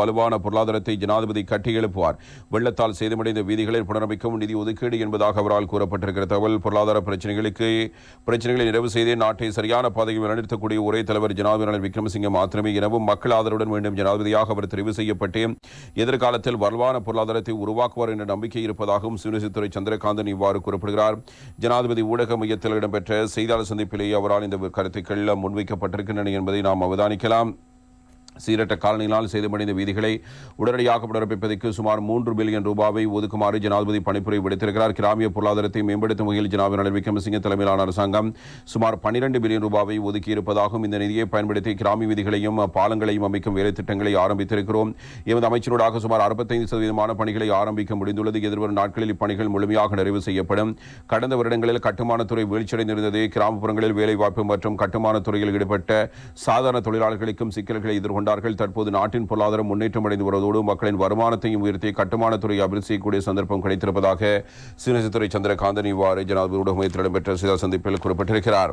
வலுவான பொருளாதாரத்தை ஜனாதிபதி கட்டியெழுப்புவார். வெள்ளத்தால் சேதமடைந்த வீதிகளை புனரமைக்கவும் நிதி ஒதுக்கீடு என்பதாக அவரால் கூறப்பட்டிருக்கிற தகவல் பொருளாதார பிரச்சனைகளுக்கு பிரச்சனைகளை நிறைவு செய்தே நாட்டை சரியான பாதையில் நிலைநிறுத்தக்கூடிய ஒரே தலைவர் ஜனாதிபதி ரணில் விக்ரமசிங்க மாத்திரமே எனவும் மக்கள் ஆதரவுடன் மீண்டும் ஜனாதிபதியாக அவர் தெரிவு செய்யப்பட்டு எதிர்காலத்தில் வலுவான பொருளாதாரத்தை உருவாக்குவார் என்ற நம்பிக்கை இருப்பதாகவும் சுனிசித்துறை சந்திரகாந்தன் இவ்வாறு கூறப்படுகிறார். ஜனாதிபதி ஊடக மையத்தில் இடம்பெற்ற செய்தியாளர் சந்திப்பிலேயே அவரால் இந்த கருத்துக்கள் முன்வைக்கப்பட்டிருக்கின்றன என்பதை நாம் அவதானிக்கலாம். சீரட்ட காலனிகளால் சேதமடைந்த வீதிகளை உடனடியாக புனரமைப்பதற்கு சுமார் மூன்று பில்லியன் ரூபாவை ஒதுக்குமாறு ஜனாதிபதி பணிப்புரை விடுத்திருக்கிறார். கிராமிய பொருளாதாரத்தை மேம்படுத்தும் வகையில் ஜனாதிபதி ரணில் விக்ரமசிங்க தலைமையிலான அரசாங்கம் சுமார் பன்னிரண்டு பில்லியன் ரூபாவை ஒதுக்கியிருப்பதாகவும் இந்த நிதியை பயன்படுத்தி கிராமிய வீதிகளையும் பாலங்களையும் அமைக்கும் வேலை திட்டங்களை ஆரம்பித்திருக்கிறோம். எமது அமைச்சரோடாக சுமார் அறுபத்தைந்து சதவீதமான பணிகளை ஆரம்பிக்க முடிந்துள்ளது. எதிர்வரும் நாட்களில் இப்பணிகள் முழுமையாக நிறைவு செய்யப்படும். கடந்த வருடங்களில் கட்டுமானத்துறை வீழ்ச்சியடைந்திருந்தது. கிராமப்புறங்களில் வேலைவாய்ப்பு மற்றும் கட்டுமானத்துறையில் ஈடுபட்ட சாதாரண தொழிலாளர்களுக்கும் சிக்கல்களை கொண்டார்கள் தற்போது நாட்டின் பொருளாதாரம் முன்னேற்றம் அடைந்து வருவதோடு மக்களின் வருமானத்தையும் உயர்த்தி கட்டுமானத்துறை அபிவிருத்தி செய்யக்கூடிய சந்தர்ப்பம் கிடைத்திருப்பதாக சீனசித்துறை சந்திரகாந்தன் இவ்வாறு ஜனாதிபதி ஊடக மையத்தில் இடம்பெற்ற சில சந்திப்பில் குறிப்பிட்டிருக்கிறார்.